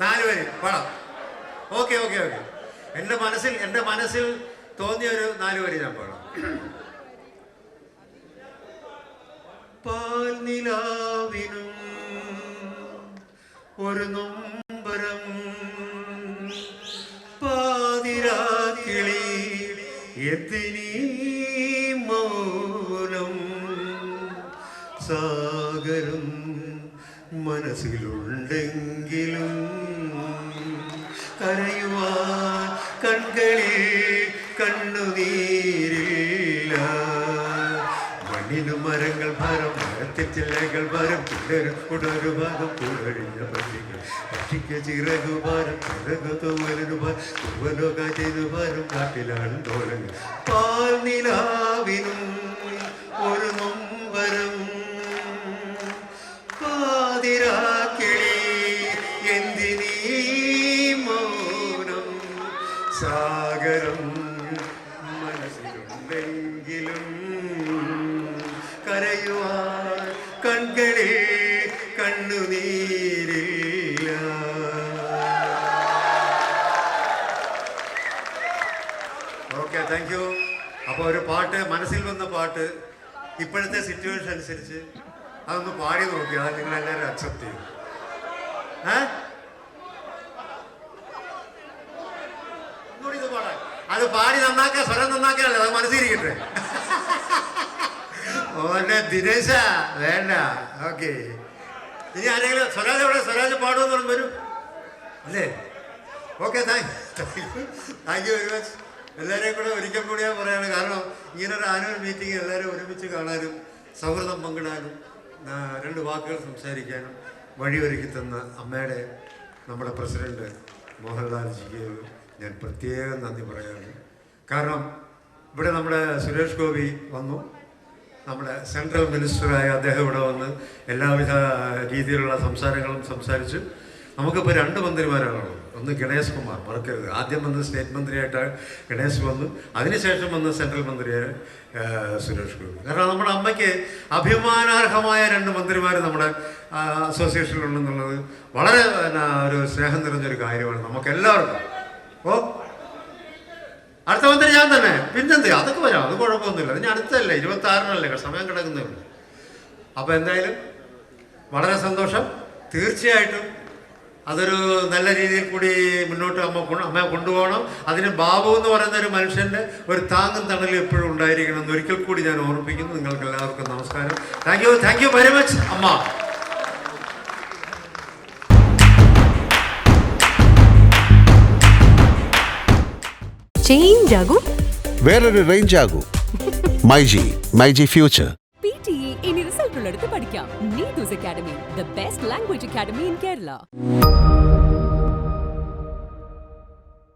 നാല് വരി പാടാം ഓക്കെ ഓക്കെ ഓക്കെ. എന്റെ മനസ്സിൽ എന്റെ മനസ്സിൽ തോന്നിയ ഒരു നാല് വരി ഞാൻ പാടാം പാൽനിലാവിനും ഒരു നൊമ്പരം പാതിരാതിളി എത്തിനീ മൗനം സാഗരം മനസ്സിലുണ്ടെങ്കിലും കരയുവാൻ കൺകളിൽ കണ്ണുനീരില്ല. മണ്ണിനും മരങ്ങൾ ഭാരം മരത്തിൽ ചില്ലകൾ ഭാരം പിള്ളേരും ഉടൊരു ഭാഗം പുഴഴിഞ്ഞ പക്ഷികൾ പക്ഷിക്ക് ചിറകു ഭാരം ചിറകു തൂവലിനു ഭാരം തൂവലോ കാറ്റിനു ഭാരം കാട്ടിലാണ് തോലങ്ങൾ പാൽ നിലാവിനും ഒരു നൊമ്പരം സാഗരം മനസ്സിലുണ്ടെങ്കിലും കരയുവാൻ കൺകളിൽ കണ്ണുനീരില്ല. ഓക്കെ താങ്ക് യു അപ്പോൾ ഒരു പാട്ട് മനസ്സിൽ വന്ന പാട്ട് ഇപ്പോഴത്തെ സിറ്റുവേഷൻ അനുസരിച്ച് അതൊന്ന് പാടി നോക്കി. അത് നിങ്ങൾ എല്ലാവരും അക്സെപ്റ്റ് ചെയ്യും. ഏ? അത് പാടി നന്നാക്കാൻ സ്വരം നന്നാക്കാനല്ലേ അത് മനസ്സിലിരിക്കട്ടെ. ഓന്നെ ദിനേശ വേണ്ട ഓക്കെ. ഇനി ആരെങ്കിലും സ്വരാജ് എവിടെ? സ്വരാജ് പാടുമെന്ന് പറഞ്ഞു വരും. അല്ലേ? Okay thank thank you very much. എല്ലാവരെയും കൂടെ ഒരിക്കൽ കൂടി ഞാൻ പറയുകയാണ് കാരണം ഇങ്ങനൊരു ആനുവൽ മീറ്റിംഗ് എല്ലാവരും ഒരുമിച്ച് കാണാനും സൗഹൃദം പങ്കിടാനും രണ്ട് വാക്കുകൾ സംസാരിക്കാനും വഴിയൊരുക്കി തന്ന അമ്മയുടെ നമ്മുടെ പ്രസിഡന്റ് മോഹൻലാൽജിക്ക് ഞാൻ പ്രത്യേകം നന്ദി പറയാണ് കാരണം ഇവിടെ നമ്മുടെ സുരേഷ് ഗോപി വന്നു. നമ്മുടെ സെൻട്രൽ മിനിസ്റ്ററായ അദ്ദേഹം ഇവിടെ വന്ന് എല്ലാവിധ രീതിയിലുള്ള സംസാരങ്ങളും സംസാരിച്ചു നമുക്കിപ്പോൾ രണ്ട് മന്ത്രിമാരാണുള്ളത്. ഒന്ന് ഗണേഷ് കുമാർ മറക്കരുത്. ആദ്യം വന്ന് സ്റ്റേറ്റ് മന്ത്രിയായിട്ട് ഗണേഷ് വന്നു. അതിനുശേഷം വന്ന് സെൻട്രൽ മന്ത്രിയായ സുരേഷ് ഗോപി. കാരണം നമ്മുടെ അമ്മയ്ക്ക് അഭിമാനാർഹമായ രണ്ട് മന്ത്രിമാർ നമ്മുടെ അസോസിയേഷനിലുണ്ടെന്നുള്ളത് വളരെ ഒരു സ്നേഹം നിറഞ്ഞൊരു കാര്യമാണ് നമുക്ക് എല്ലാവർക്കും ഓ. അടുത്ത മന്ത്രി ഞാൻ തന്നെ. പിന്നെന്ത്? അതൊക്കെ വരാം. അത് കുഴപ്പമൊന്നുമില്ല. ഇനി അടുത്തല്ലേ? ഇരുപത്തി ആറിനല്ലേ സമയം കിടക്കുന്നേ ഉള്ളൂ അപ്പോൾ എന്തായാലും വളരെ സന്തോഷം. തീർച്ചയായിട്ടും അതൊരു നല്ല രീതിയിൽ കൂടി മുന്നോട്ട് അമ്മ അമ്മയെ കൊണ്ടുപോകണം. അതിന് ബാബു എന്ന് പറയുന്ന ഒരു മനുഷ്യന്റെ ഒരു താങ്ങും തണലും എപ്പോഴും ഉണ്ടായിരിക്കണം എന്ന് ഒരിക്കൽ കൂടി ഞാൻ ഓർമ്മിപ്പിക്കുന്നു. നിങ്ങൾക്ക് എല്ലാവർക്കും നമസ്കാരം. Thank you thank you very much അമ്മ. ചേഞ്ച് ആകും. വേറൊരു റേഞ്ച് ആകൂ. മൈജി മൈജി ഫ്യൂച്ചർ എ ഇനി റിസൾട്ട് ഉള്ളിടത്ത് പഠിക്കാം. Neethus academy the best language academy in Kerala